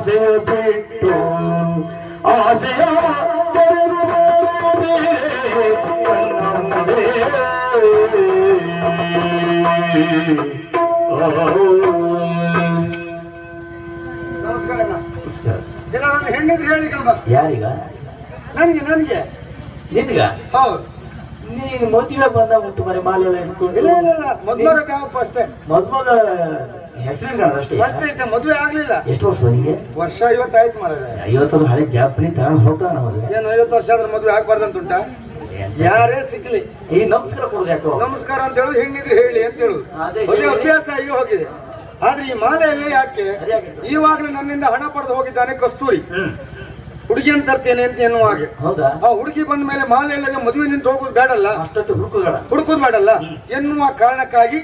ಆಸೆಯ ಬಿಟ್ಟು ಆಸೆಯ ತೆರೆದು ನಮಸ್ಕಾರ ನಮಸ್ಕಾರ ಇಲ್ಲ ನನ್ನ ಹೆಣ್ಣಿದ್ರೆ ಹೇಳಿ ಯಾರಿಗ? ನನಗೆ ನನಗೆ. ನಿನ್ಗ? ಹೌದು. ನೀನು ಮದುವೆ ಬಂದ ಉಂಟು ಮರೆ ಮಾಲೆ ಎಲ್ಲ ಇಟ್ಕೊಂಡು ಇಲ್ಲ ಇಲ್ಲ. ಇಲ್ಲ ಅಷ್ಟೇ? ಹೆಸರು ಕಾಣದಷ್ಟೇ ಅಷ್ಟೇ. ಇಷ್ಟೇ ಮದುವೆ ಆಗ್ಲಿಲ್ಲ. ಎಷ್ಟು ವರ್ಷ ನಿಮಗೆ ವರ್ಷ ಐವತ್ತಾಯ್ತು ಮಾರಾಯ. ಐವತ್ತೊಂದು ಹಳೆ ತಗೊಂಡು ಹೋಗ್ತಾನ ಏನು ಐವತ್ತು ವರ್ಷ ಆದ್ರೆ ಮದುವೆ ಆಗ್ಬಾರ್ದಂತ ಉಂಟಾ ಯಾರೇ ಸಿಕ್ಲಿ. ಈ ನಮಸ್ಕಾರ ಕೊಡುದು ಯಾಕೋ? ನಮಸ್ಕಾರ ಅಂತ ಹೇಳುದು ಹೆಣ್ಣಿದ್ರೆ ಹೇಳಿ ಅಂತ ಹೇಳುದು. ಅದೇ. ಅಭ್ಯಾಸ ಅಯ್ಯೋ ಹೋಗಿದೆ. ಆದ್ರೆ ಈ ಮಾಲೆಯಲ್ಲಿ ಯಾಕೆ? ಈವಾಗಲೇ ನನ್ನಿಂದ ಹಣ ಪಡೆದು ಹೋಗಿದ್ದಾನೆ ಕಸ್ತೂರಿ. ಹುಡುಗಿಯನ್ನು ತರ್ತೇನೆ ಅಂತ ಎನ್ನುವ ಹಾಗೆ. ಹೌದಾ? ಆ ಹುಡುಗಿ ಬಂದ ಮೇಲೆ ಮಾಲೆ ಇಲ್ಲದೆ ಮದುವೆ ನಿಂತು ಹೋಗುದು ಬೇಡಲ್ಲ. ಅಷ್ಟೊತ್ತು ಹುಡುಕುಗಳ. ಹುಡುಕುದು ಬೇಡಲ್ಲ. ಎನ್ನುವ ಕಾರಣಕ್ಕಾಗಿ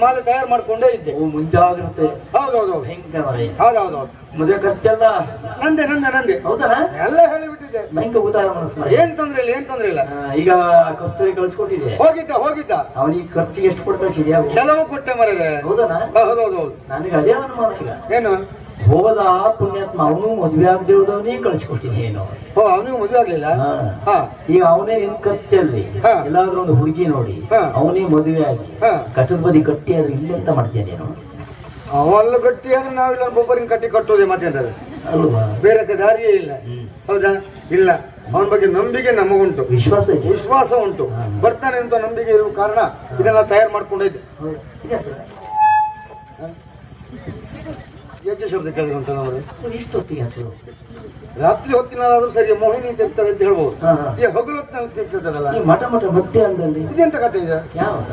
ಮಾಲೆ ತಯಾರು ಮಾಡ್ಕೊಂಡೇ ಇದ್ದೆ. ಓ ಮುಂಜಾಗ್ರತೆ. ಹೌದೌದು. ಹೌದೌದು. ಮದುವೆ ಖರ್ಚೆಲ್ಲ. ನಂದೆ ನಂದೆ ನಂದೆ. ಹೌದಾ? ಎಲ್ಲ ಹೇಳಿಬಿಟ್ಟಿದ್ದೆ. ಭಯಂಕರ ಉದಾರ ಮನಸ್ಸು. ಏನ್ ತೊಂದ್ರೆ ಇಲ್ಲ ಏನ್ ತೊಂದ್ರೆ ಇಲ್ಲ. ಈಗ ಕಸ್ತೂರಿ ಕಳ್ಸಿಕೊಟ್ಟಿದೆ ಹೋಗಿದ್ದ ಹೋಗಿದ್ದ. ಅವನಿಗೆ ಖರ್ಚಿಗೆ ಎಷ್ಟು ಕೊಟ್ಟು ಕಳ್ಸಿದ್ಯಾ ಕೆಲವು ಕೊಟ್ಟೆ ಮರದ ಹೌದಾ? ಹೌದೌದು. ನನಗೆ ಅದೇ ಅನುಮಾನ ಈಗ. ಏನು? ಹೋದ ಪುಣ್ಯಾತ್ಮ ಅವನು ಮದುವೆ ಆಗದೇ ಹೋದವನೇ ಏನು ಏನೋ ಓ ಅವನಿಗೆ ಮದುವೆ ಆಗ್ಲಿಲ್ಲ? ಹಾ. ಈಗ ಅವನೇ ನಿನ್ ಖರ್ಚಲ್ಲಿ. ಎಲ್ಲಾದ್ರೂ ಒಂದು ಹುಡುಗಿ ನೋಡಿ. ಅವನೇ ಮದುವೆ ಆಗಿ. ಕಟ್ಟದ ಬದಿ ಕಟ್ಟಿ ಆದ್ರೆ ಇಲ್ಲೆಂತ ಮಾಡ್ತೇನೆ ನೀನು? ಅವಲ್ಲ ಗಟ್ಟಿ ಅಂದ್ರೆ ನಾವಿಲ್ಲ ಒಬ್ಬರಿಗೆ ಕಟ್ಟಿ ಕಟ್ಟೋದೆ ಮತ್ತೆ ಅಲ್ವಾ? ಬೇರೆ ದಾರಿಯೇ ಇಲ್ಲ. ಹೌದಾ? ಇಲ್ಲ. ಅವನ ಬಗ್ಗೆ ನಂಬಿಕೆ ನಮಗುಂಟು. ವಿಶ್ವಾಸ ವಿಶ್ವಾಸ ಉಂಟು. ಬರ್ತಾನೆ ಅಂತ ನಂಬಿಕೆ ಇರುವ ಕಾರಣ ಇದೆಲ್ಲ ತಯಾರು ಮಾಡ್ಕೊಂಡಿದ್ದೆ ಹೌದು. ಶಬ್ದಕ್ಕೆ ರಾತ್ರಿ ಹೊತ್ತಿನಾದ್ರೂ ಸರಿ ಮೋಹಿನಿ ಅಂತ ಇರ್ತದೆ ಅಂತ ಹೇಳ್ಬೋದು. ಈ ಹಗಲು ಹೊತ್ತಿನಲ್ಲಿ ಈ ಮಠ ಮಠ ಭಕ್ತಿ ಅಂದಲ್ಲಿ ಇದೆಂತ ಕಥೆ ಇದೆ? ಯಾವ್ದ?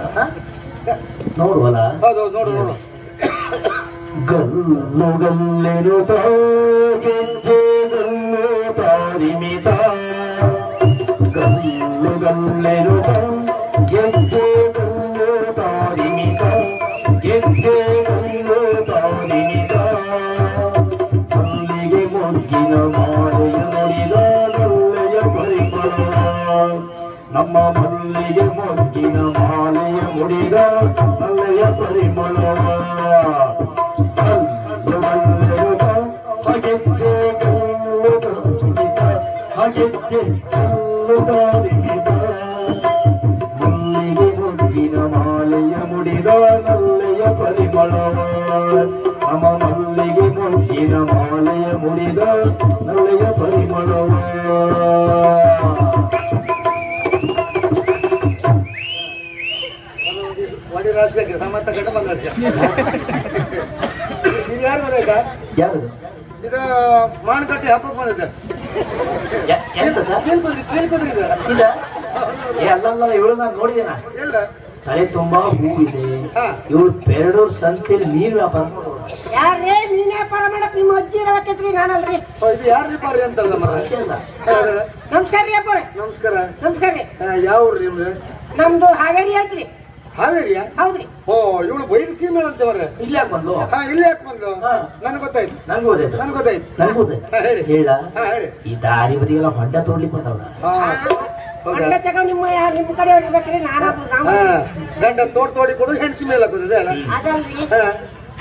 ನೋಡುವಲ್ಲ? ಹೌದೌದು ನೋಡು ನೋಡು. ಗಲ್ಲು ಗಲ್ಲೆನು ಗೆಜ್ಜೆ ಗಲ್ಲು ತಾರಿಮಿತ ಗಲ್ಲು ಗಲ್ಲೆನು மனம் ஆலய முடிதா? நல்லைய பரிமளவா? அகெச்சே கல்லுதா சுடிதா அகெச்சே கல்லுதா மாலைய முடிதா? நல்லைய பரிமளவா? நம மல்லிகை கொட்டின மாலைய முடிதா? நல்லைய ಇದು ಯಾರು ಬಂದೈತಾ ಯಾರದು? ಇದು ಮಾನಕಟ್ಟಿ ಹಬ್ಬಕ್ಕೆ ಬಂದೈತೆ ಅಲ್ಲಲ್ಲ ಇವಳು ನಾನು ನೋಡಿದೇನ? ಇಲ್ಲ. ತಲೆ ತುಂಬಾ ಹೂ. ಇದೆ ಇವಳು ಪೆರಡೂರ್ ಸಂತೆಯಲ್ಲಿ ನೀರು ವ್ಯಾಪಾರ ಯಾರೇ ನೀನ್ ವ್ಯಾಪಾರ ಮಾಡಕ್ ನಿಮ್ಮ ಅಜ್ಜಿ ಇರಬೇಕೈತ್ರಿ ನಾನಲ್ರಿ. ಇದು ಯಾರು ಪಾರಿ ಅಂತಲ್ಲ ಮರ. ನಮಸ್ಕಾರ ರೀ ನಮಸ್ಕಾರ. ನಮಸ್ಕಾರ ಯಾವ ಊರು ನಿಮ್ದು? ನಮ್ದು ಹಾವೇರಿ ಐತ್ರಿ. ಹಾವೇರಿಯಾ? ಹೌದ್ರಿ. ಓ ಇವಳು ಬೈಲು ಸೀಮೆಳು ಅಂತ ಮರ ಇಲ್ಲಿ ಯಾಕೆ ಬಂದು ಹಾ ಇಲ್ಲಿ ಯಾಕೆ ಬಂದು ಹಾ. ನನಗೆ ಗೊತ್ತಾಯ್ತು. ಗೊತ್ತಾಯ್ತು. ನನಗೆ ಗೊತ್ತಾಯ್ತು. ಹೇಳಿ. ಹೇಳ. ಹಾ ಹೇಳಿ. ಈ ದಾರಿ ಬದಿಗೆಲ್ಲ ಹೊಂಡ ತೋಡ್ಲಿಕ್ಕೆ ಬಂದವಳ ನಿಮ್ಮ ಯಾರು ನಿಮ್ಮ ಕಡೆ ಹೊಡಿಬೇಕ್ರಿ ಹಾ. ಗಂಡ ತೋಡ್ ತೋಡಿ ಕೊಡು ಹೆಂಡತಿ ಮೇಲೆ ಹಾಕೋದಿದೆ ಅಲ್ಲ? ಅದಲ್ರಿ.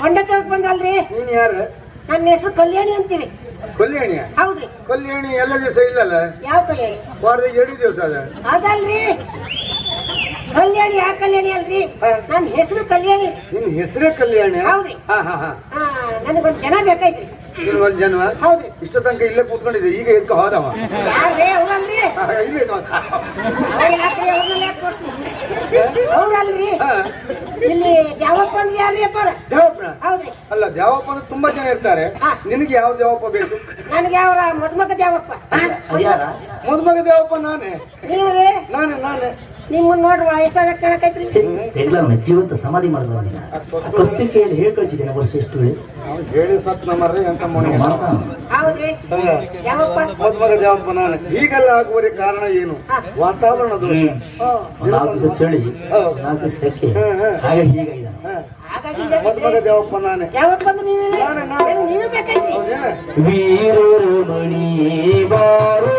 ಹೊಂಡ ತಗೊಂಡ್ ಬಂದಲ್ರಿ ನೀನ್ ಯಾರು? ನನ್ನ ಹೆಸರು ಕಲ್ಯಾಣಿ ಅಂತೀರಿ. ಕಲ್ಯಾಣಿಯ? ಹೌದ್ರಿ. ಕಲ್ಯಾಣಿ ಎಲ್ಲ ದಿವಸ ಇಲ್ಲಲ್ಲ? ಯಾವ ಕಲ್ಯಾಣಿ? ವಾರದ ಎರಡು ದಿವಸ ಅದ? ಅದಲ್ರಿ. ಕಲ್ಯಾಣಿ ಆ ಕಲ್ಯಾಣಿ ಅಲ್ರಿ. ನನ್ನ ಹೆಸರು ಕಲ್ಯಾಣಿ. ನಿನ್ ಹೆಸರು ಕಲ್ಯಾಣಿ? ಹೌದ್ರಿ. ಹಾ ಹಾ ಹಾ. ನನಗೊಂದ್ ಜನ ಬೇಕಾಯ್ತ್ರಿ. ಒಂದ್ ಹೌದ್ರಿ. ಇಷ್ಟ ತನಕ ಇಲ್ಲೇ ಕೂತ್ಕೊಂಡಿದ್ದೆ ಈಗ ಎದ್ಕ ಹೋದವ? ಯಾರೇ ಅವ್ರಲ್ರಿ ಹಾ, ಇಲ್ಲೇ ಇದ್ದ. ಅವ್ರು ಯಾಕ್ರಿ ಅವ್ರನ್ನ ಯಾಕೆ ಕೊಡ್ತೀನಿ ಅವ್ರಲ್ರಿ? ಇಲ್ಲಿ ದ್ಯಾವಪ್ಪ ಅಂದ್ರೆ ಯಾರ್ರಿ ಅಪ್ಪಾರ ದೇವಪ್ಪನ ಹೌದ್ರಿ. ಅಲ್ಲ ದೇವಪ್ಪ ಅಂದ್ರೆ ತುಂಬಾ ಜನ ಇರ್ತಾರೆ. ಹಾ. ನಿನಗೆ ಯಾವ ದೇವಪ್ಪ ಬೇಕು? ನನಗೆ ಅವರ ಮದುಮಗ ದ್ಯಾವಪ್ಪ ಯಾರ ಮದುಮಗ ದೇವಪ್ಪ ನಾನೇ. ನೀವ್ರಿ? ನಾನೇ ನಾನೇ. ನಿಮ್ಮನ್ನ ನೋಡ್ರಿ ವಯಸ್ಸಾದ ಕಾಣಕೈತ್ರಿ. ಜೀವಂತ ಸಮಾಧಿ ಮಾಡಿದ ನೀನ? ಕಸ್ತಿಕೆಯಲ್ಲಿ ಹೇಳಿ ಕಳಿಸಿದ್ದೇನೆ ವರ್ಷ ಎಷ್ಟು ಹೇಳಿ? ಸತ್ ನಮ್ಮರ್ರಿ ಅಂತ ಹೌದ್ರಿ. ಹಾ. ದ್ಯಾವಪ್ಪ ಮದುಮಗ ದೇವಪ್ಪ ನಾನೇ. ಹೀಗೆಲ್ಲ ಆಗುವರೆ ಕಾರಣ ಏನು? ವಾತಾವರಣ ದೋಷ. ನಾಲ್ಕು ದಿವಸ ಚಳಿ. ನಾಲ್ಕು ದಿವಸ ಸೆಕೆ. ಹಾಗಾಗಿ ಮದ್ಮಗ ದೇವಪ್ಪ ನಾನೇ. ನೀವೇ? ಬೇಕಾಯ್ತಿ ಹೌದೇನ? ವೀರರಮಣಿ ಬಾರೋ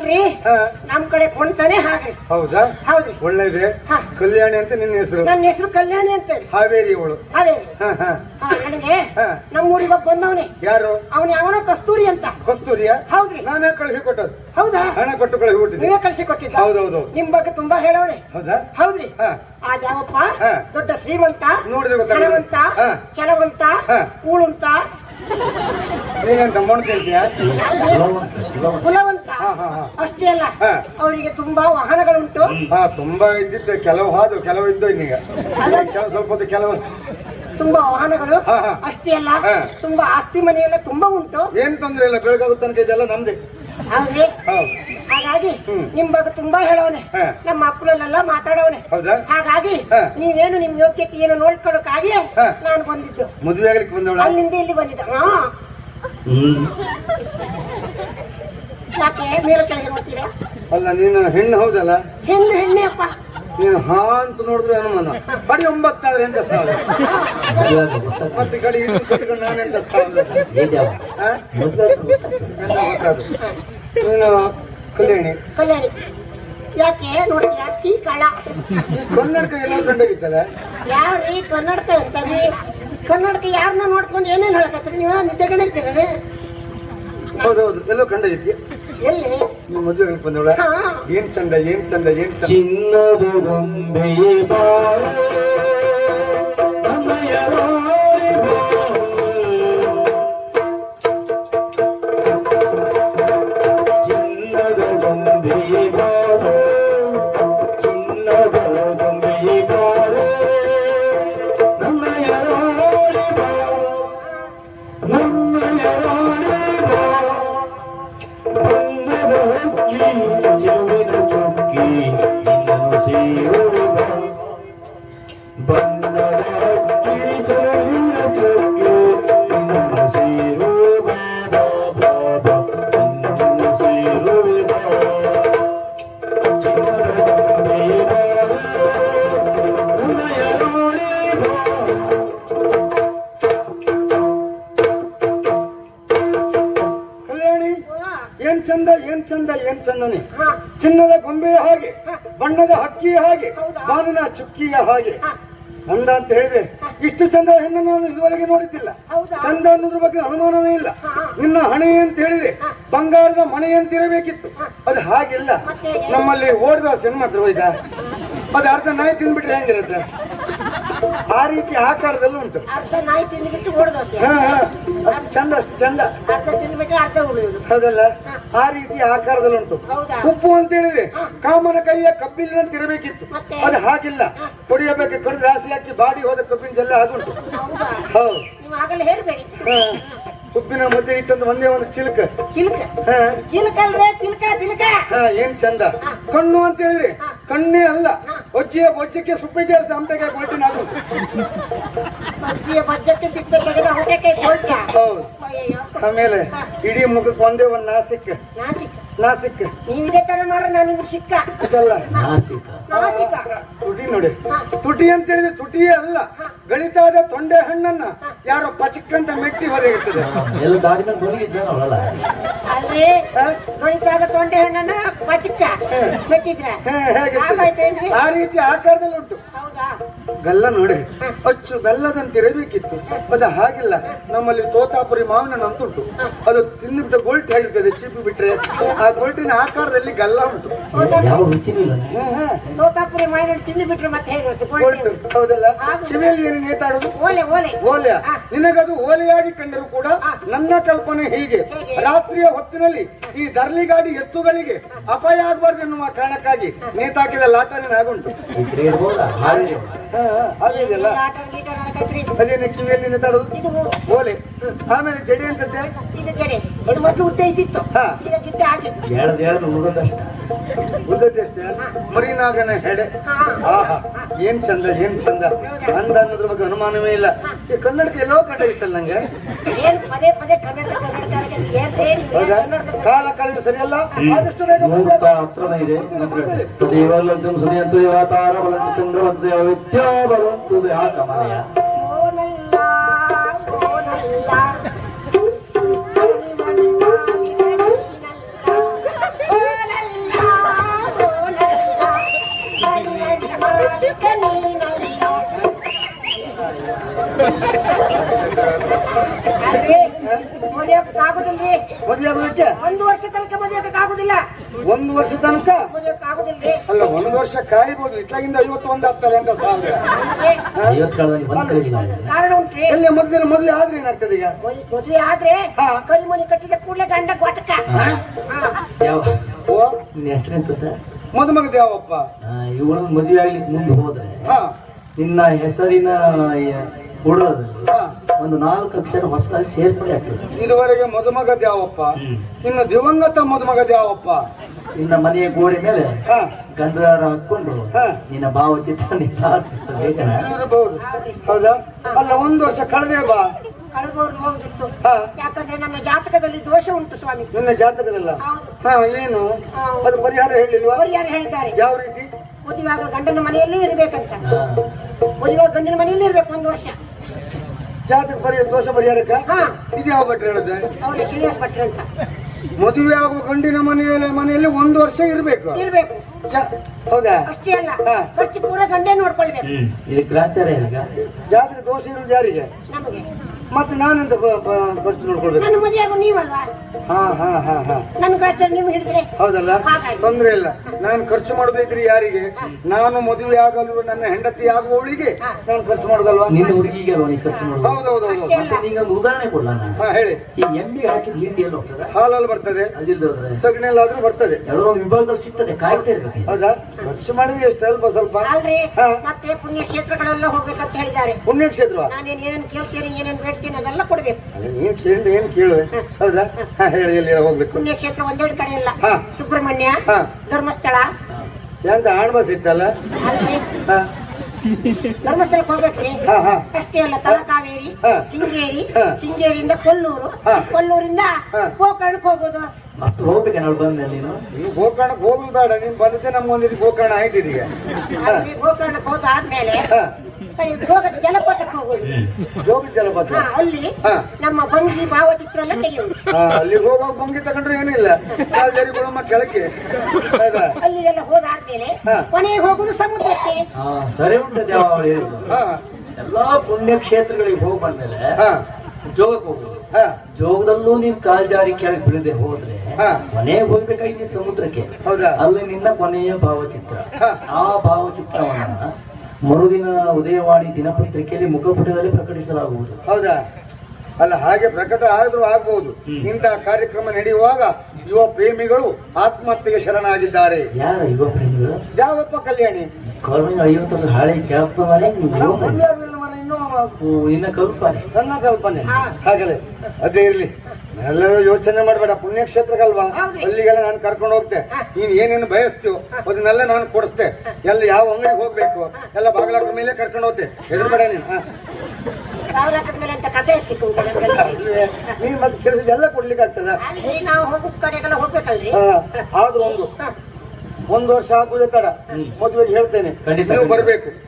ಕುಣಿತಲ್ರಿ ನಮ್ ಕಡೆ ಕೊಂಡ್ತಾನೆ ಹಾಗೆ. ಹೌದಾ? ಹೌದ್ರಿ. ಒಳ್ಳೇದೆ. ಹಾ. ಕಲ್ಯಾಣಿ ಅಂತ ನಿನ್ನ ಹೆಸರು? ನನ್ನ ಹೆಸರು ಕಲ್ಯಾಣಿ ಅಂತ ಹಾವೇರಿ ಅವಳು. ಹಾವೇರಿ. ಹಾ ಹಾ. ಹಾ ನನಗೆ. ನಮ್ಮೂರಿಗೆ ಒಬ್ಬ ಬಂದವನೇ. ಯಾರು? ಅವನ ಯಾವನ ಕಸ್ತೂರಿ ಅಂತ. ಕಸ್ತೂರಿಯ? ಹೌದ್ರಿ. ನಾನೇ ಕಳಿಸಿ ಕೊಟ್ಟದ್ದು. ಹೌದಾ? ಹಣ ಕೊಟ್ಟು ಕಳಿಸಿ ಕೊಟ್ಟಿದ್ದೆ. ನೀವೇ ಕಳ್ಸಿ ಕೊಟ್ಟಿದ್ದ? ಹೌದೌದು. ನಿಮ್ ಬಗ್ಗೆ ತುಂಬಾ ಹೇಳವ್ರೆ. ಹೌದಾ? ಹೌದ್ರಿ. ಹಾ. ಆ ಜಾವಪ್ಪ. ದೊಡ್ಡ ಶ್ರೀಮಂತ ನೋಡಿದ್ರೆ. ಧನವಂತ. ಚಲವಂತ. ಕೂಳುಂತ. ಮಣ್ಣು ತಿಂತೀಯ ಕುಲವಂತ. ಅಷ್ಟೇ ಅಲ್ಲ ಅವರಿಗೆ ತುಂಬಾ ವಾಹನಗಳುಂಟು. ಹಾ ತುಂಬಾ ಇದ್ದಿದ್ದೆ ಕೆಲವು ಹಾದು ಕೆಲವು ಇದ್ದು ಇನ್ನೀಗ. ಕೆಲವು ಸ್ವಲ್ಪ ಹೊತ್ತು ಕೆಲವು. ತುಂಬಾ ವಾಹನಗಳು. ಅಷ್ಟೇ ಅಲ್ಲ ತುಂಬಾ ಆಸ್ತಿ ಮನೆಯೆಲ್ಲ ತುಂಬಾ ಉಂಟು. ಏನ್ ತೊಂದ್ರೆ ಇಲ್ಲ ಬೆಳಗಾಗ ತನಕ ಇದೆಲ್ಲ ನಮ್ದೆ. ಹೌದ್ರಿ? ಹಾಗಾಗಿ. ನಿಮ್ ಬಗ್ಗೆ ತುಂಬಾ ಹೇಳೋನೆ. ಹಾ. ನಮ್ಮ ಅಪ್ಪನಲ್ಲೆಲ್ಲ ಮಾತಾಡೋನೆ. ಹೌದಾ? ಹಾಗಾಗಿ. ನೀವೇನು ನಿಮ್ ಯೋಗ್ಯತೆ ನೋಡ್ಕೊಳ್ಳೋಕ್ಕಾಗಿ ಹಾ. ನಾನು ಬಂದಿದ್ದು. ಮದುವೆ ಆಗ್ಲಿಕ್ಕೆ ಬಂದವಳ? ಅಲ್ಲಿಂದ ಇಲ್ಲಿ ಬಂದಿದ್ದ. ಯಾಕೆ? ಮೇಲೆ ಕೆಳಗೆ ನೋಡ್ತೀರಾ? ಅಲ್ಲ ನೀನು ಹೆಣ್ಣು ಹೌದಲ್ಲ? ಹೆಣ್ಣು ಹೆಣ್ಣೆ ಅಪ್ಪ. ನೀನು ಹಾ ಅಂತ ನೋಡಿದ್ರೆ ಅನುಮಾನ ಬಡಿ ಒಂಬತ್ತಾದ್ರೆ ಎಂತ ಸಾವಿರ. ಮತ್ತೆ ಕಡೆ ಇದು ಕಟ್ಕೊಂಡು ನಾನೆಂತ ಸಾವಿರ. ಎಂತ ಗೊತ್ತಾದ್ರು. ನೀನು ಕಲ್ಯಾಣಿ. ಕಲ್ಯಾಣಿ. ಯಾಕೆ? ನೋಡಿದ್ರ ಚೀ ಕಳ್ಳ ಈ ಕನ್ನಡಕ ಎಲ್ಲ ಕಂಡೋಗಿತ್ತಲ್ಲ? ಯಾವ್ರಿ? ಕನ್ನಡಕ ಅಂತಂದ್ರಿ ಕನ್ನಡಕ ಯಾರನ್ನ ನೋಡ್ಕೊಂಡು ಏನೇನ್ ಹೇಳಕತ್ರಿ ನೀವು ನಿದ್ದೆಗಡೆ ಇರ್ತೀರಿ ಹೌದೌದು ಎಲ್ಲೋ ಕಂಡೋಗಿದ್ದಿ ಎಲ್ಲಿ? ನೀವು ಮದುವೆ ಆಗ್ಲಿಕ್ಕೆ ಬಂದವಳ? ಹಾ. ಏನ್ ಚಂದ ಏನ್ ಚಂದ ಏನ್ ಚಂದ? ಚಿನ್ನದ ಗೊಂಬೆಯೇ ಬಾರೋ ಏನ್ ಚಂದ ಏನ್ ಚಂದನೆ? ಚಿನ್ನದ ಗೊಂಬೆಯ ಹಾಗೆ ಬಣ್ಣದ ಹಕ್ಕಿಯ ಹಾಗೆ? ಬಾನಿನ ಚುಕ್ಕಿಯ ಹಾಗೆ. ಅಂದ ಅಂತ ಹೇಳಿದೆ. ಇಷ್ಟು ಚಂದ ಹೆಣ್ಣನ್ನು ನಾನು ಇದುವರೆಗೆ ನೋಡಿದ್ದಿಲ್ಲ? ಚಂದ ಅನ್ನೋದ್ರ ಬಗ್ಗೆ ಅನುಮಾನವೇ ಇಲ್ಲ. ನಿನ್ನ ಹಣೆ ಅಂತ ಹೇಳಿದೆ. ಬಂಗಾರದ ಮಣೆ ಅಂತ ಇರಬೇಕಿತ್ತು. ಅದು ಹಾಗಿಲ್ಲ. ನಮ್ಮಲ್ಲಿ ಓಡಿದ ಸಿನಿಮಾ ಹತ್ರ ಹೋಯ್ದ ಅದು ಅರ್ಧ ನಾಯಿ ತಿನ್ಬಿಟ್ರೆ ಹೆಂಗಿರುತ್ತೆ? ಆ ರೀತಿ ಆಕಾರದಲ್ಲಿ ಉಂಟು. ಅರ್ಧ ನಾಯಿ ತಿಂದ್ಬಿಟ್ಟು ಓಡದೋಸೆ ಹಾ ಹಾ. ಅಷ್ಟು ಚಂದ ಅಷ್ಟು ಚಂದ. ಅರ್ಧ ತಿಂದ್ಬಿಟ್ರೆ ಅರ್ಧ ಉಳಿಯುದು ಹೌದಲ್ಲ? ಆ ರೀತಿ ಆಕಾರದಲ್ಲಿ ಉಂಟು. ಹೌದಾ? ಉಪ್ಪು ಅಂತ ಹೇಳಿದ್ರೆ ಕಾಮನ ಕೈಯ ಕಬ್ಬಿಲಿನಂತ ಇರಬೇಕಿತ್ತು ಮತ್ತೆ? ಅದು ಹಾಗಿಲ್ಲ. ಹೊಡಿಯಬೇಕು ಕಡಿದು ರಾಸಿ ಹಾಕಿ ಬಾಡಿ ಹೋದ ಕಬ್ಬಿನ ಜಲ್ಲ ಆಗುಂಟು ಹೌದಾ? ಹೌದು. ನೀವು ಆಗಲೇ ಹೇಳ್ಬೇಡಿ. ಹಾ. ಉಪ್ಪಿನ ಮಧ್ಯೆ ಇಟ್ಟಂದು ಒಂದೇ ಒಂದು ಚಿಲ್ಕ. ಚಿಲ್ಕ? ಹಾ. ಚಿಲ್ಕಲ್ರೇ ಚಿಲ್ಕ ಚಿಲ್ಕ? ಹಾ ಏನ್ ಚಂದ. ಕಣ್ಣು ಅಂತ ಹೇಳಿದ್ರಿ. ಕಣ್ಣೇ ಅಲ್ಲ. ಒಜ್ಜಿಯ ಬೊಜ್ಜಕ್ಕೆ ಸುಪ್ಪಿ ಜಾಸ್ತಿ ಅಂಬೆಗೆ ಕೊಟ್ಟಿನ ನಾನು ಬಜ್ಜಕ್ಕೆ ಸಿಪ್ಪೆ ತೆಗೆದ ಹೊಟ್ಟೆಗೆ ಕೊಟ್ಟ ಹೌದು. ಆಮೇಲೆ ಇಡೀ ಮುಖಕ್ಕೆ ಒಂದೇ ಒಂದು ನಾಸಿಕ್. ನಾಸಿಕ. ನಾಸಿಕ್ ನೀವು ಇದೇ ತರ ಮಾಡ್ರೆ ನಾನು ನಿಮ್ಗೆ ಸಿಕ್ಕ. ಇದಲ್ಲ ನಾಸಿಕ ನಾಸಿಕ ತುಟಿ ನೋಡಿ. ತುಟಿ ಅಂತ ಹೇಳಿದ್ರೆ ತುಟಿಯೇ ಅಲ್ಲ. ಗಳಿತಾದ ತೊಂಡೆ ಹಣ್ಣನ್ನ ಯಾರೋ ಪಚಿಕ್ಕಂತ ಮೆಟ್ಟಿ ಹೊರಗಿರ್ತದೆ ಎಲ್ಲ ದಾರಿ ಮೇಲೆ ಬರಿಗಿದ್ದ ಅವಳಲ್ಲ? ಅಲ್ರಿ. ಗಳಿತಾದ ತೊಂಡೆ ಹಣ್ಣನ್ನ ಪಚಿಕ್ಕ ಬಿಟ್ಟಿದ್ರೆ ಹೇ, ಆ ರೀತಿ ಆಕಾರದಲ್ಲಿ ಉಂಟು. ಹೌದಾ? ಗಲ್ಲ ನೋಡಿ. ಅಚ್ಚು ಬೆಲ್ಲದಂತೆ ಇರಬೇಕಿತ್ತು. ಅದು ಹಾಗಿಲ್ಲ. ನಮ್ಮಲ್ಲಿ ತೋತಾಪುರಿ ಮಾವಿನ ಹಣ್ಣು ಅಂತುಂಟು. ಅದು ತಿಂದ್ಬಿಟ್ಟು ಗೋಲ್ಟಿ ಆಗಿರ್ತದೆ ಚಿಪ್ಪು ಬಿಟ್ರೆ ಆ ಗೋಲ್ಟಿನ ಆಕಾರದಲ್ಲಿ ಗಲ್ಲ ಉಂಟು. ಯಾವ ರುಚಿನೂ ಇಲ್ಲ. ತೋತಾಪುರಿ ತಿಂದು ಬಿಟ್ರೆ ಮತ್ತೆ ಹೇಗಿರುತ್ತೆ ಗೋಲ್ಟ್ ಹೌದಲ್ಲ? ಕಿವಿಯಲ್ಲಿ ಏನು ನೇತಾಡುದು? ಓಲೆ ಓಲೆ. ಓಲೆಯ? ನಿನಗದು ಓಲೆಯಾಗಿ ಕಂಡರೂ ಕೂಡ ನನ್ನ ಕಲ್ಪನೆ ಹೀಗೆ. ರಾತ್ರಿಯ ಹೊತ್ತಿನಲ್ಲಿ ಈ ದರ್ಲಿ ಗಾಡಿ ಎತ್ತುಗಳಿಗೆ ಅಪಾಯ ಆಗಬಾರ್ದು ಎನ್ನುವ ಕಾರಣಕ್ಕಾಗಿ ನೇತಾಕಿದ ಲಾಟ ಆಗುಂಟು ಇದ್ರೆ ಇರ್ಬೋದಾ? ಹಾಗೆ. ಹಾ, ಹಾ, ಹಾಗೆ ಇದೆಯಲ್ಲ ಆಟರ್ ಗೀಟರ್ ನನಗೈತ್ರಿ. ಅದೇನೆ ಕಿವಿಯಲ್ಲಿ ನೇತಾಡುದು? ಇದು ಓಲೆ. ಆಮೇಲೆ ಜಡಿ ಅಂತದ್ದೆ ಇದು ಜಡೆ. ಇದು ಮೊದಲು ಉದ್ದ ಇದ್ದಿತ್ತು. ಹಾ. ಈಗ ಗಿಡ್ಡ ಆಗಿತ್ತು ಹೇಳ್ದು ಹೇಳ್ದು ಉಳ್ದದಷ್ಟ ಉಳ್ದದಷ್ಟ ಮರಿನಾಗನ ಹೆಡೆ. ಆಹಾ ಏನ್ ಚಂದ ಏನ್ ಚಂದ? ಅಂದ ಅನ್ನೋದ್ರ ಬಗ್ಗೆ ಅನುಮಾನವೇ ಇಲ್ಲ. ಈ ಕನ್ನಡಕ್ಕೆ ಎಲ್ಲೋ ಕಂಡ ಇತ್ತಲ್ಲ ನಂಗೆ? ಏನ್ ಪದೇ ಪದೇ ಕನ್ನಡ ಕಾಲ ಕಳೆದು ಸರಿಯಲ್ಲ? ಆದಷ್ಟು ಬೇಗ ಇದೆ. ಸುನಿಯಂತು ದೇವತಾರ ಬಲಂತು ಚಂದ್ರವಂತು ದೇವ ವಿದ್ಯಾ ಬಲಂತು ಮದುವೆಯಕ್ಕಾಗುದಿಲ್ರಿ ಮದುವೆ ಆಗೋದಕ್ಕೆ ಒಂದು ವರ್ಷ ತನಕ ಮದುವೆಯಕ್ಕಾಗುದಿಲ್ಲ ಒಂದು ವರ್ಷ ತನಕ? ಮದುವೆಯಕ್ಕಾಗುದಿಲ್ರಿ ಅಲ್ಲ ಒಂದು ವರ್ಷ ಕಾಯ್ಬೋದು. ಇಷ್ಟಾಗಿಂದ ಐವತ್ತು ಒಂದ್ ಆಗ್ತದೆ ಅಂತ ಸಾವಿರ ಕಾರಣ ಉಂಟ್ರಿ ಎಲ್ಲಿ ಮೊದಲು ಮದುವೆ ಆದ್ರೆ ಏನಾಗ್ತದೆ ಈಗ? ಮದುವೆ ಮದುವೆ ಆದ್ರೆ ಹಾ. ಮನೆ ಕಟ್ಟಿದ ಕೂಡಲೇ ಗಂಡ ಗೊಟ್ಟಕ ಹಾ. ಯಾವ? ಓ? ನಿನ್ನ ಹೆಸರೆಂತದ ಮದುಮಗ ದೇವಪ್ಪ ಇವಳು ಮದುವೆ ಆಗ್ಲಿಕ್ಕೆ ಮುಂದೆ ಹೋದ್ರೆ ಹಾ. ನಿನ್ನ ಹೆಸರಿನ ಹಾ ಒಂದು ನಾಲ್ಕು ಅಕ್ಷರ ಹೊಸದಾಗಿ ಸೇರ್ಪಡೆ ಆಗ್ತದೆ. ಇದುವರೆಗೆ ಮದುಮಗ ದ್ಯಾವಪ್ಪ ಇನ್ನು ದಿವಂಗತ ಮದುಮಗ ದ್ಯಾವಪ್ಪ. ನಿನ್ನ ಮನೆಯ ಗೋಡೆ ಮೇಲೆ ಗಂಧಾರ ಗಂಧದಾರ ಹಾಕೊಂಡು. ನಿನ್ನ ಭಾವಚಿತ್ರ ಇರಬಹುದು ಹೌದಾ ಅಲ್ಲ ಒಂದು ವರ್ಷ ಕಳೆದೇ ಬಾ. ಕಳ್ಕೊಂಡು ಹೋಗಿತ್ತು ಹಾ. ಯಾಕಂದ್ರೆ ನನ್ನ ಜಾತಕದಲ್ಲಿ ದೋಷ ಉಂಟು ಸ್ವಾಮಿ. ನಿನ್ನ ಜಾತಕದಲ್ಲ? ಹೌದು. ಹಾ ಏನು? ಅದು ಪರಿಹಾರ ಹೇಳಿಲ್ವಾ? ಪರಿಹಾರ ಯಾರು ಹೇಳಿದ್ದಾರೆ. ಯಾವ ರೀತಿ? ಮದುವೆ ಆಗೋ ಗಂಡನ ಮನೆಯಲ್ಲೇ ಇರ್ಬೇಕಂತ. ಮದುವೆಯಾಗ ಗಂಡನ ಮನೆಯಲ್ಲೇ ಇರ್ಬೇಕು ಒಂದು ವರ್ಷ. ಜಾತಕ ಪರಿಹಾರ ದೋಷ ಪರಿಹಾರಕ್ಕ? ಹಾ. ಇದು ಯಾವ ಭಟ್ರು ಹೇಳಿದೆ? ಅವ್ರಿಗೆ ಶ್ರೀನಿವಾಸ ಭಟ್ರು ಅಂತ. ಮದುವೆ ಆಗುವ ಗಂಡಿನ ಮನೆಯಲ್ಲಿ ಮನೆಯಲ್ಲಿ ಒಂದು ವರ್ಷ ಇರಬೇಕು. ಇರಬೇಕು. ಜಾ- ಹೌದಾ? ಅಷ್ಟೇ ಅಲ್ಲ ಹಾ. ಖರ್ಚು ಪೂರ ಗಂಡೇ ನೋಡ್ಕೊಳ್ಬೇಕು. ಇದು ಗ್ರಾಚಾರ ಈಗ ಜಾತಕ ದೋಷ ಇರುವುದು ಯಾರಿಗೆ? ನಮಗೆ. ಮತ್ತೆ ನಾನು ಎಂತ ಬ- ಖರ್ಚು ನೋಡ್ಕೊಳ್ಬೇಕು? ನನ್ನ ಮದುವೆ ನೀವಲ್ವಾ? ಹಾ ಹಾ ಹಾ ಹಾ. ನನ್ನ ನೀವು ಹಿಡಿದ್ರೆ. ಹೌದಲ್ಲ? ಹಾಗಾಗಿ. ತೊಂದ್ರೆ ಇಲ್ಲ. ನಾನು ಖರ್ಚು ಮಾಡ್ಬೇಕ್ರಿ ಯಾರಿಗೆ? ನಾನು ಮದುವೆ ಆಗಲು ನನ್ನ ಹೆಂಡತಿ ಆಗುವವಳಿಗೆ ನಾನು ಖರ್ಚು ಮಾಡುದಲ್ವಾ? ನಿನ್ನ ಹುಡುಗಿಗೆ ಅಲ್ವಾ ನೀ ಖರ್ಚು ಮಾಡೋದು? ಹೌದೌದೌದು ಮತ್ತೆ ನಿಂಗೊಂದು ಉದಾಹರಣೆ ಕೊಡ್ಲ ನಾನು? ಹಾ ಹೇಳಿ. ಈ ಎಮ್ಮಿಗೆ ಹಾಕಿದ ಹಿಂಡಿ ಎಲ್ಲ ಹೋಗ್ತದ? ಹಾಲಲ್ಲಿ ಬರ್ತದೆ. ಸಗಣಿ ಹೋದ್ರೆ? ಸಗಣಿಯಲ್ಲಾದ್ರೂ ಬರ್ತದೆ. ಯಾವ್ದೋ ಒಂದು ವಿಭಾಗದಲ್ಲಿ ಸಿಗ್ತದೆ ಕಾಯ್ತಾ ಇರ್ಬೇಕು ಹೌದಾ? ಖರ್ಚು ಮಾಡಿದ್ರೆ ಎಷ್ಟು? ಅಲ್ಪ ಸ್ವಲ್ಪ. ಅಲ್ರಿ. ಹಾ. ಮತ್ತೆ ಪುಣ್ಯಕ್ಷೇತ್ರಗಳೆಲ್ಲ ಹೋಗ್ಬೇಕಂತ ಹೇಳಿದ್ದಾರೆ. ಪುಣ್ಯಕ್ಷೇತ್ರ ನಾನೇನ್ ಏನೇನ್ ಕೇಳ್ತೇನೆ ಏನೇನ್ ಅದೆಲ್ಲ ಕೊಡ್ಬೇಕು. ನೀನ್ ಕೇಳಿ ಏನ್ ಕೇಳು? ಹೌದಾ? ಹಾ ಹೇಳಿ ಎಲ್ಲಿ ಹೋಗ್ಬೇಕು? ಪುಣ್ಯಕ್ಷೇತ್ರ ಒಂದೆರಡು ಕಡೆ ಇಲ್ಲ. ಹಾ. ಸುಬ್ರಹ್ಮಣ್ಯ ಹಾ. ಧರ್ಮಸ್ಥಳ. ಎಂತ ಆಣ್ಬಸ್ ಇತ್ತಲ್ಲ? ಅಲ್ರಿ ಹಾ. ಧರ್ಮಸ್ಥಳಕ್ಕೆ ಹೋಗ್ಬೇಕ್ರಿ. ಹಾ ಹಾ. ಅಷ್ಟೇ ಅಲ್ಲ ತಲಕಾವೇರಿ ಹಾ. ಶೃಂಗೇರಿ ಹಾ. ಶೃಂಗೇರಿಯಿಂದ ಕೊಲ್ಲೂರು. ಹಾ. ಕೊಲ್ಲೂರಿಂದ ಹಾ. ಗೋಕರ್ಣಕ್ಕೆ ಹೋಗೋದು. ಮತ್ತೆ ಹೋಗ್ಬೇಕು ನಾವು ಬಂದ ನೀನು? ನೀನು ಗೋಕರ್ಣಕ್ಕೆ ಹೋಗುದು ಬೇಡ ನೀನ್ ಬಂದಿದ್ದೆ ನಮ್ಗೊಂದಿರಿ ಗೋಕರ್ಣ ಆಯ್ತು ಇದೀಗ. ಅಲ್ಲಿ ಗೋಕರ್ಣಕ್ಕೆ ಹೋದಾದ್ಮೇಲೆ ಹಾ. ಜೋಗದ ಜಲಪಾತಕ್ಕೆ ಹೋಗೋದು. ಜೋಗ ಜಲಪಾತ? ಹಾ, ಅಲ್ಲಿ ಹಾ. ನಮ್ಮ ಭಂಗಿ ಭಾವಚಿತ್ರ ಎಲ್ಲ ತೆಗೆಯುವುದು ಅಲ್ಲಿ ಅಲ್ಲಿಗೆ ಹೋಗುವಾಗ ಬಂಗಿ ತಗೊಂಡ್ರೆ ಏನಿಲ್ಲ ಕಾಲ್ ಜರಿ ಬಿಡಮ್ಮ ಕೆಳಕ್ಕೆ. ಹೌದಾ? ಎಲ್ಲ ಹೋದಾದ್ಮೇಲೆ ಹಾ. ಕೊನೆಗೆ ಹೋಗುದು ಸಮುದ್ರಕ್ಕೆ. ಹಾ ಸರಿ ಉಂಟು ಯಾವ ಅವ್ರು ಹಾ. ಎಲ್ಲಾ ಪುಣ್ಯಕ್ಷೇತ್ರಗಳಿಗೆ ಹೋಗಿ ಬಂದ್ಮೇಲೆ ಹಾ. ಜೋಗಕ್ಕೆ ಹೋಗುದು ಹಾ. ಜೋಗದಲ್ಲೂ ನೀನ್ ಕಾಲ್ ಜಾರಿ ಕೆಳಗೆ ಬೀಳದೆ ಹೋದ್ರೆ ಹಾ. ಕೊನೆಗೆ ಹೋಗ್ಬೇಕಾಗಿ ನೀನ್ ಸಮುದ್ರಕ್ಕೆ. ಹೌದಾ? ಅಲ್ಲಿ ನಿನ್ನ ಕೊನೆಯ ಭಾವಚಿತ್ರ. ಹಾ. ಆ ಭಾವಚಿತ್ರವನ್ನ ಮರುದಿನ ಉದಯವಾಣಿ ದಿನಪತ್ರಿಕೆಯಲ್ಲಿ ಮುಖಪುಟದಲ್ಲಿ ಪ್ರಕಟಿಸಲಾಗುವುದು. ಹೌದಾ? ಅಲ್ಲ ಹಾಗೆ ಪ್ರಕಟ ಆದರೂ ಆಗಬಹುದು ಇಂತಹ ಕಾರ್ಯಕ್ರಮ ನಡೆಯುವಾಗ ಯುವ ಪ್ರೇಮಿಗಳು ಆತ್ಮಹತ್ಯೆಗೆ ಶರಣಾಗಿದ್ದಾರೆ. ಯಾರ ಯುವ ಪ್ರೇಮಿಗಳು? ಯಾವಪ್ಪ ಕಲ್ಯಾಣಿ? ಐವತ್ತು ವರ್ಷ ಹಳೆ ಜಾಪ ಮನೆ ಇನ್ನೂ ಕಲ್ಪನೆ? ಸಣ್ಣ ಕಲ್ಪನೆ. ಹಾಗಲೇ ಅದೇ ಇರ್ಲಿ. ಎಲ್ಲರೂ ಯೋಚನೆ ಮಾಡಬೇಡ. ಪುಣ್ಯಕ್ಷೇತ್ರಗಲ್ವಾ. ಅಲ್ಲಿಗೆಲ್ಲ ನಾನು ಕರ್ಕೊಂಡು ಹೋಗ್ತೆ. ನೀನ್ ಏನೇನು ಬಯಸ್ತೀವೋ ಅದನ್ನೆಲ್ಲ ನಾನು ಕೊಡಿಸ್ತೆ. ಎಲ್ಲ ಯಾವ ಅಂಗಡಿಗೆ ಹೋಗ್ಬೇಕು? ಎಲ್ಲ ಬಾಗಿಲಾಕ ಮೇಲೆ ಕರ್ಕೊಂಡು ಹೋಗ್ತೆ. ಹೆದರ್ಬೇಡ ನೀನು? ನೀನ್ ಮತ್ತೆ ಕೆಲಸ ಎಲ್ಲ ಕೊಡ್ಲಿಕ್ಕೆ ಆಗ್ತದ? ಆದ್ರೂ ಒಂದು ಒಂದು ವರ್ಷ ಆಗುದೇ ತಡ. ಮದುವೆಗೆ ಹೇಳ್ತೇನೆ. ನೀವು. ಬರ್ಬೇಕು.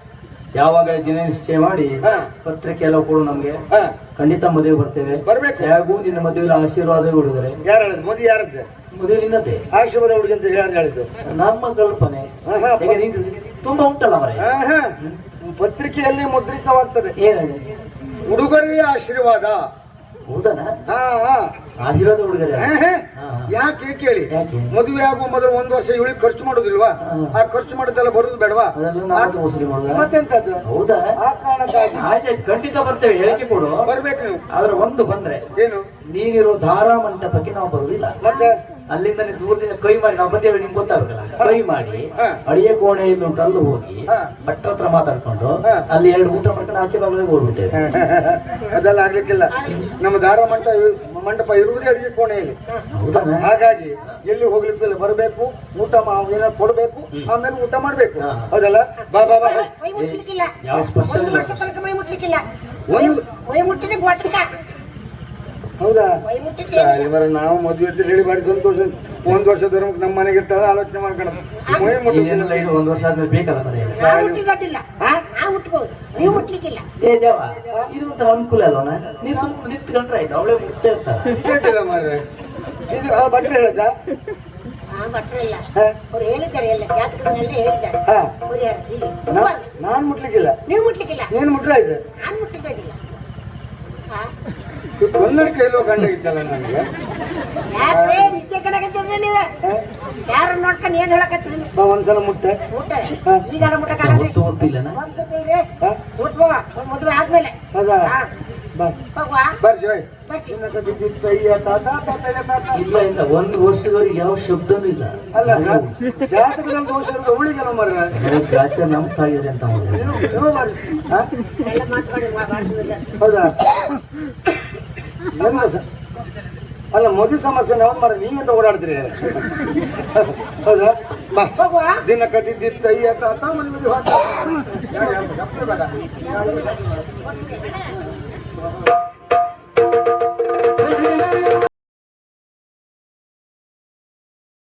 ಯಾವಾಗ ದಿನ ನಿಶ್ಚಯ ಮಾಡಿ. ಪತ್ರಿಕೆ ಎಲ್ಲ ಕೊಡು ನಮ್ಗೆ. ಹಾ. ಖಂಡಿತ ಮದುವೆ ಬರ್ತೇವೆ. ಬರ್ಬೇಕು. ಹೇಗೂ ನಿನ್ನ ಮದುವೆ ಆಶೀರ್ವಾದ ಹುಡುಗರೆ ಯಾರು ಹೇಳಿದ್ ಮೋದಿ ಯಾರದ್ದು? ಮದುವೆ ನಿನ್ನದೇ ಆಶೀರ್ವಾದ ಹುಡುಗಿ ಅಂತ ಹೇಳಿದ್ದು? ನಮ್ಮ ಕಲ್ಪನೆ. ತುಂಬಾ ಉಂಟಲ್ಲ ಮರೆ? ಪತ್ರಿಕೆಯಲ್ಲಿ ಮುದ್ರಿತವಾಗ್ತದೆ. ಏನದು ಉಡುಗೊರೆಯ ಆಶೀರ್ವಾದ. ಹೌದನಾ? ಹಾ ಹಾ. ಆಶೀರ್ವಾದ ಹುಡುಗರ. ಯಾಕೆ ಕೇಳಿ? ಮದುವೆ ಆಗುವ ಮೊದಲು ಒಂದ್ ವರ್ಷ ಇವಳಿ ಖರ್ಚು ಮಾಡೋದಿಲ್ವಾ? ಆ ಖರ್ಚು ಮಾಡೋದೆಲ್ಲ ಬರುದು ಬೇಡವಾ? ಮತ್ತೆಂತದ್ದು? ಹೌದಾ? ಆ ಕಾರಣಕ್ಕಾಗಿ. ಆಯ್ತಾಯ್ತು. ಖಂಡಿತ ಬರ್ತೇವೆ. ಹೇಳಿಕೆ ಕೊಡು. ಬರ್ಬೇಕು ನೀವು. ಆದ್ರೆ ಒಂದು ಬಂದ್ರೆ ಏನು? ನೀನಿರೋ ಧಾರಾ ಮಂಟಪಕ್ಕೆ ನಾವು ಬರುದಿಲ್ಲ. ಮತ್ತೆ? ಅಲ್ಲಿಂದ ನೀವು ದೂರದಿಂದ ಕೈ ಮಾಡಿ ನಾವು ಬಂದೇವೆ ನಿಮ್ಗೆ ಗೊತ್ತಾಗಲ್ಲ ಕೈ ಮಾಡಿ ಅಡಿಯ ಅಡಿಗೆ ಕೋಣೆ ಇಲ್ಲಿ ಉಂಟು ಅಲ್ಲಿ ಹೋಗಿ ಹಾ. ಭಟ್ರ ಹತ್ರ ಮಾತಾಡ್ಕೊಂಡು ಅಲ್ಲಿ ಎರಡು ಊಟ ಮಾಡ್ಕೊಂಡು ಆಚೆ ಬಾಗಿಲಿಗೆ ಹೋಗ್ಬಿಟ್ಟೇವೆ ಅದೆಲ್ಲ ಆಗ್ಲಿಕ್ಕಿಲ್ಲ. ನಮ್ಮ ದಾರ ಮಂಟಪ ಮಂಟಪ ಇರುವುದೇ ಅಡಿಗೆ ಕೋಣೆಯಲ್ಲಿ. ಹಾಗಾಗಿ ಎಲ್ಲಿ ಹೋಗ್ಲಿಕ್ಕಿಲ್ಲ ಬರಬೇಕು ಊಟ ಮಾ- ಏನೋ ಕೊಡ್ಬೇಕು ಆಮೇಲೆ ಊಟ ಮಾಡ್ಬೇಕು. ಅದೆಲ್ಲ ಹೌದಲ್ಲ ಬಾ ಬಾ. ಬಾ ಯಾವ ಸ್ಪರ್ಶ ಒಂದು ಹೌದಾ? ಸರಿ ಬರ ನಾವು ಮದುವೆ ಅಂತ ಹೇಳಿ ಬಾರಿ ಸಂತೋಷ ಒಂದ್ ವರ್ಷ ಧರ್ಮಕ್ಕೆ ನಮ್ಮ ಮನೆಗೆ ಇರ್ತಾರ ಆಲೋಚನೆ ಮಾಡ್ಕೊಂಡು ಮೈ ಮುಟ್ಟುದಿಲ್ಲ. ಏನೆಲ್ಲ ಇದು ಒಂದು ವರ್ಷ ಆದ್ಮೇಲೆ ಬೇಕಲ್ಲ ಮನೆ ನಾವು ಮುಟ್ಟಿಲ್ಲ ನಾವು ಮುಟ್ಬೋದು ನೀವು ಮುಟ್ಲಿಕ್ಕಿಲ್ಲ ಏ ದೇವ ಇದು ಒಂಥರ ಅನುಕೂಲ ಅಲ್ವನ ನೀ ಸುಮ್ಮನೆ ನಿಂತ್ಕೊಂಡ್ರೆ ಆಯ್ತು ಅವಳೇ ಮುಟ್ತಾ ಇರ್ತಾಳೆ ಇದ್ದಿಲ್ಲ ಮಾರ್ರೆ. ಇದು ಆ ಬಟ್ಟೆ ಹೇಳದ? ಹಾ ಭಟ್ರು ಇಲ್ಲ. ಅವ್ರು ಹೇಳಿದ್ದಾರೆ ಎಲ್ಲ ಜಾತಕದಲ್ಲಿ ಹೇಳಿದ್ದಾರೆ. ಹಾ. ಅವ್ರು ಯಾರು? ನಾನ್ ಮುಟ್ಲಿಕ್ಕಿಲ್ಲ. ನೀವು ಮುಟ್ಲಿಕ್ಕಿಲ್ಲ. ನೀನ್ ಮುಟ್ರ ಇದೆ ನಾನು ಮುಟ್ಟಿದ್ದಾಗಿಲ್ಲ ಹಾ ಕನ್ನಡ ಕೈಲೋ ಇದ್ದಲ್ಲ ನನಗೆ. ಯಾಕ್ರೆ ನಿತ್ಯ ಕಣಕಂತೀರಿ ನೀವ? ಹಾ? ಯಾರು ನೋಡ್ಕೊಂಡು ಏನ್ ಹೇಳಕತ್ತೀರಿ? ಒಂದ್ಸಲ ಮುಟ್ಟೆ. ಮುಟ್ಟಕ್ಕಾಗಲ್ಲ? ಮುಟ್ಬೋವ ಮದುವೆ ಆದ್ಮೇಲೆ. ಇಲ್ಲ ಒಂದು ವರ್ಷದವರೆಗೆ ಯಾವ ಶಬ್ದನೂ ಇಲ್ಲ. ಅಲ್ಲ ಜಾತಕದಲ್ಲಿ ದೋಷ ಇರೋದು ಮರ ಗಾಚ ನಂಬ್ತಾ ಅಂತ ಹೌದಾ? ಅಲ್ಲ ಮದುವೆ ಸಮಸ್ಯೆ ಯಾವ್ದು ಮಾರ ನೀವೆಂತ ಓಡಾಡ್ತೀರಿ? ಹೌದಾ? ದಿನ ಕದ್ದಿದ್ದಿತ್ತು ಅಯ್ಯ ಮನೆ